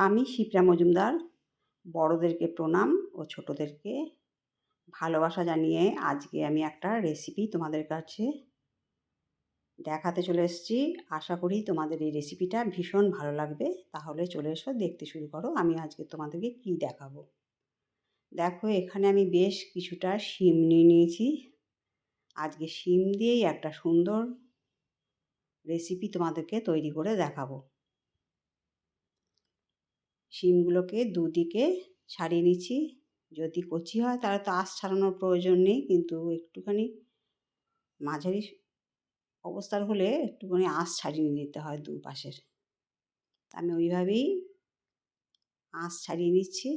আমি শিপ্রা মজুমদার, বড়দেরকে প্রণাম ও ছোটোদেরকে ভালোবাসা জানিয়ে আজকে আমি একটা রেসিপি তোমাদের কাছে দেখাতে চলে এসেছি। আশা করি তোমাদের এই রেসিপিটা ভীষণ ভালো লাগবে। তাহলে চলে এসো, দেখতে শুরু করো। আমি আজকে তোমাদেরকে কি দেখাবো? দেখো, এখানে আমি বেশ কিছুটা শিম নিয়ে নিয়েছি। আজকে শিম দিয়েই একটা সুন্দর রেসিপি তোমাদেরকে তৈরি করে দেখাবো। শিমগুলোকে দুদিকে ছাড়িয়ে নিচ্ছি। যদি কচি হয় তাহলে তো আঁশ ছাড়ানোর প্রয়োজন নেই, কিন্তু একটুখানি মাঝারি অবস্থার হলে একটুখানি আঁশ ছাড়িয়ে নিতে হয় দু পাশের। আমি ওইভাবেই আঁশ ছাড়িয়ে নিচ্ছি।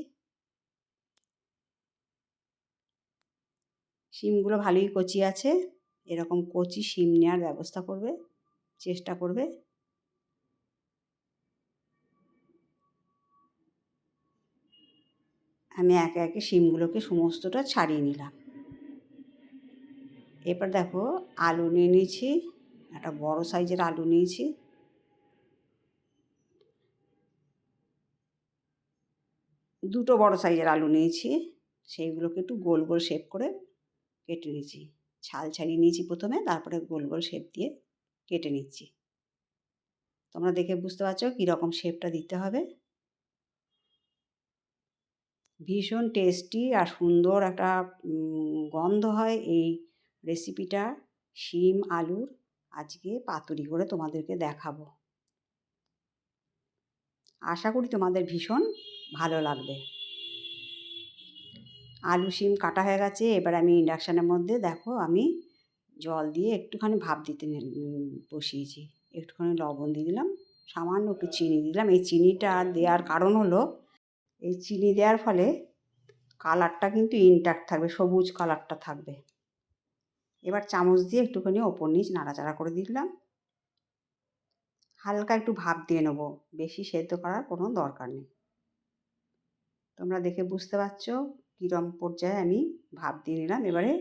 শিমগুলো ভালোই কচি আছে, এরকম কচি শিম নেওয়ার ব্যবস্থা করবে, চেষ্টা করবে। আমি একে একে শিমগুলোকে সমস্তটা ছাড়িয়ে নিলাম। এরপর দেখো আলু নিয়ে নিয়েছি, একটা বড় সাইজের আলু নিয়েছি। দুটো বড় সাইজের আলু নিয়েছি, সেইগুলোকে একটু গোল গোল শেপ করে কেটে নিয়েছি। ছাল ছাড়িয়ে নিয়েছি প্রথমে, তারপরে গোল গোল শেপ দিয়ে কেটে নিচ্ছি। তোমরা দেখে বুঝতে পারছ কীরকম শেপটা দিতে হবে। ভীষণ টেস্টি আর সুন্দর একটা গন্ধ হয় এই রেসিপিটা শিম, আলুর আজকে পাতুরি করে তোমাদেরকে দেখাবো। আশা করি তোমাদের ভীষণ ভালো লাগবে। আলু, শিম কাটা হয়ে গেছে, এবার আমি ইন্ডাকশানের মধ্যে দেখো আমি জল দিয়ে একটুখানি ভাপ দিতে বসিয়েছি। একটুখানি লবণ দিয়ে দিলাম, সামান্য একটু চিনি দিলাম। এই চিনিটা দেওয়ার কারণ হলো এই চিনি দেওয়ার ফলে কালারটা কিন্তু ইনট্যাক্ট থাকবে, সবুজ কালারটা থাকবে। এবার চামচ দিয়ে একটুখানি ওপর নিচ নাড়াচাড়া করে দিলাম। হালকা একটু ভাপ দিয়ে নেব, বেশি সেদ্ধ করার কোনো দরকার নেই। তোমরা দেখে বুঝতে পারছ কীরম পর্যায়ে আমি ভাপ দিয়ে নিলাম। এবারে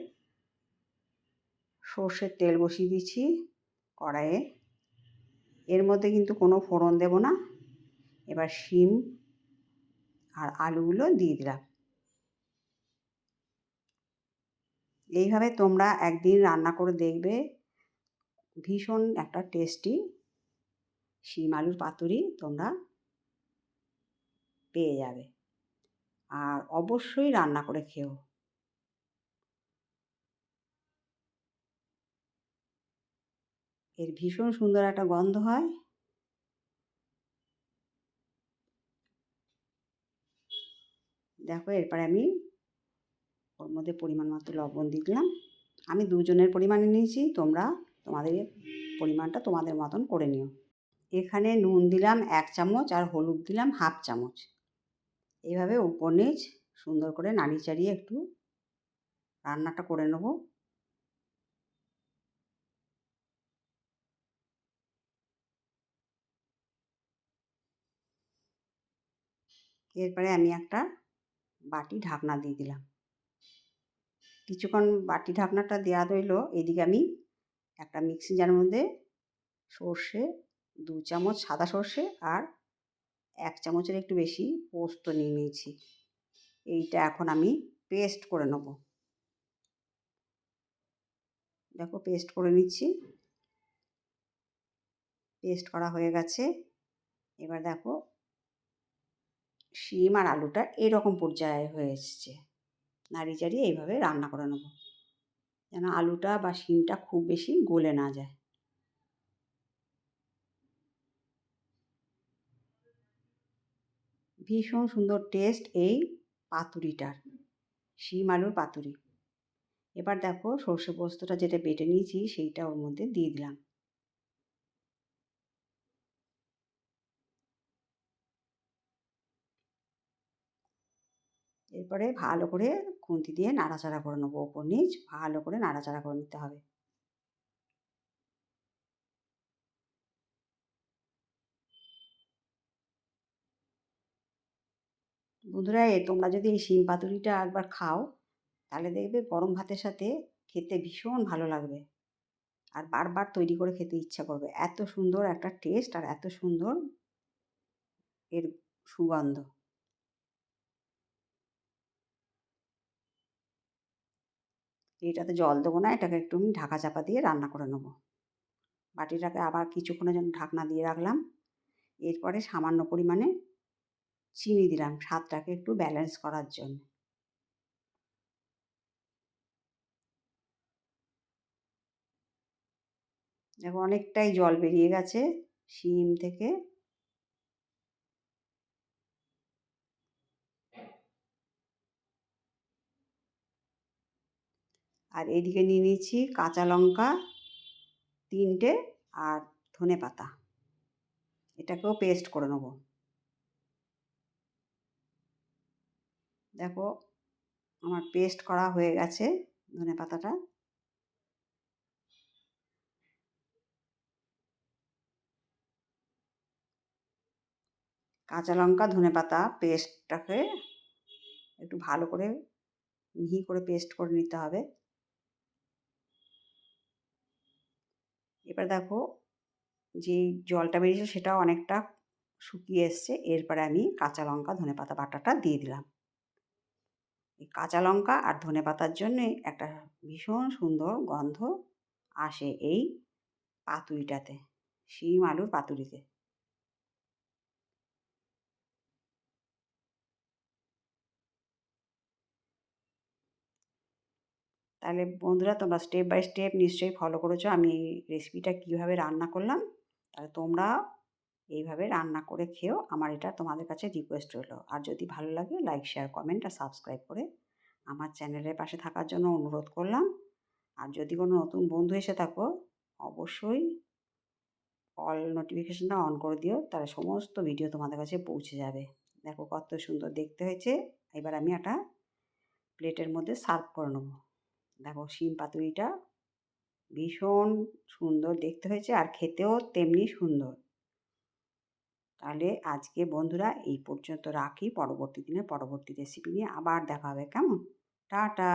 সর্ষের তেল বসিয়ে দিচ্ছি কড়াইয়ে। এর মধ্যে কিন্তু কোনো ফোড়ন দেব না। এবার শিম আর আলুগুলো দিয়ে দিলাম। এইভাবে তোমরা একদিন রান্না করে দেখবে, ভীষণ একটা টেস্টি শিম আলুর পাতুরি তোমরা পেয়ে যাবে। আর অবশ্যই রান্না করে খেও। এর ভীষণ সুন্দর একটা গন্ধ হয়। দেখো, এরপরে আমি ওর মধ্যে পরিমাণ মতো লবণ দিয়ে দিলাম। আমি দুজনের পরিমাণে নিয়েছি, তোমরা তোমাদের পরিমাণটা তোমাদের মতন করে নিও। এখানে নুন দিলাম এক চামচ আর হলুদ দিলাম হাফ চামচ। এইভাবে উপর নিচ সুন্দর করে নাড়ি চাড়িয়ে একটু রান্নাটা করে নেব। এরপরে আমি একটা বাটি ঢাকনা দিয়ে দিলাম। কিছুক্ষণ বাটি ঢাকনাটা দেওয়া রইল, এদিকে আমি একটা মিক্সি জারের মধ্যে সর্ষে দু চামচ সাদা সর্ষে আর এক চামচের একটু বেশি পোস্ত নিয়ে নিয়েছি। এইটা এখন আমি পেস্ট করে নেব। দেখো পেস্ট করে নিচ্ছি। পেস্ট করা হয়ে গেছে। এবার দেখো শিম আর আলুটা এরকম পর্যায়ে হয়ে এসছে। নাড়ি চাড়িয়ে এইভাবে রান্না করে নেব। যেন আলুটা বা শিমটা খুব বেশি গলে না যায়। ভীষণ সুন্দর টেস্ট এই পাতুরিটার, শিম আলুর পাতুরি। এবার দেখো সর্ষে পোস্তটা যেটা বেটে নিয়েছি সেইটা ওর মধ্যে দিয়ে দিলাম। এরপরে ভালো করে খুন্তি দিয়ে নাড়াচাড়া করে নেব ওপর নিচ, ভালো করে নাড়াচাড়া করে নিতে হবে। বন্ধুরা তোমরা যদি এই শিম পাতুরিটা একবার খাও, তাহলে দেখবে গরম ভাতের সাথে খেতে ভীষণ ভালো লাগবে। আর বারবার তৈরি করে খেতে ইচ্ছা করবে। এত সুন্দর একটা টেস্ট আর এত সুন্দর এর সুগন্ধ। এটাতে জল দেবো না, এটাকে একটু আমি ঢাকা চাপা দিয়ে রান্না করে নেব। বাটিটাকে আবার কিছুক্ষণের জন্য ঢাকনা দিয়ে রাখলাম। এরপরে সামান্য পরিমাণে চিনি দিলাম স্বাদটাকে একটু ব্যালেন্স করার জন্য। দেখো অনেকটাই জল বেরিয়ে গেছে, শিম থেকে আর এদিকে নিয়ে নিয়েছি কাঁচা লঙ্কা, তিনটে আর ধনে পাতা। এটাকেও পেস্ট করে নেব। দেখো, আমার পেস্ট করা হয়ে গেছে ধনে পাতাটা। কাঁচা লঙ্কা, ধনে পাতা পেস্টটাকে একটু ভালো করে মিহি করে পেস্ট করে নিতে হবে। এবার দেখো যে জলটা বেরিয়েছে সেটা অনেকটা শুকিয়ে এসছে। এরপরে আমি কাঁচা লঙ্কা, ধনে পাতা বাটাটা দিয়ে দিলাম। এই কাঁচা লঙ্কা আর ধনে পাতার জন্যে একটা ভীষণ সুন্দর গন্ধ আসে এই পাতুরিটাতে, শিম আলুর পাতুরিতে। তাহলে বন্ধুরা তোমরা স্টেপ বাই স্টেপ নিশ্চয়ই ফলো করেছ আমি এই রেসিপিটা কীভাবে রান্না করলাম। তাহলে তোমরা এইভাবে রান্না করে খেও আমার এটা তোমাদের কাছে রিকোয়েস্ট রইল। আর যদি ভালো লাগে লাইক শেয়ার কমেন্ট আর সাবস্ক্রাইব করে আমার চ্যানেলের পাশে থাকার জন্য অনুরোধ করলাম। আর যদি কোনো নতুন বন্ধু এসে থাকো, অবশ্যই অল নোটিফিকেশানটা অন করে দিও, তাহলে সমস্ত ভিডিও তোমাদের কাছে পৌঁছে যাবে। দেখো কত সুন্দর দেখতে হয়েছে। এবার আমি একটা প্লেটের মধ্যে সার্ভ করে নেব। দেখো শিম পাতুরিটা ভীষণ সুন্দর দেখতে হয়েছে আর খেতেও তেমনি সুন্দর। তাহলে আজকে বন্ধুরা এই পর্যন্ত রাখি। পরবর্তী দিনে পরবর্তী রেসিপি নিয়ে আবার দেখা হবে। কেমন? টাটা!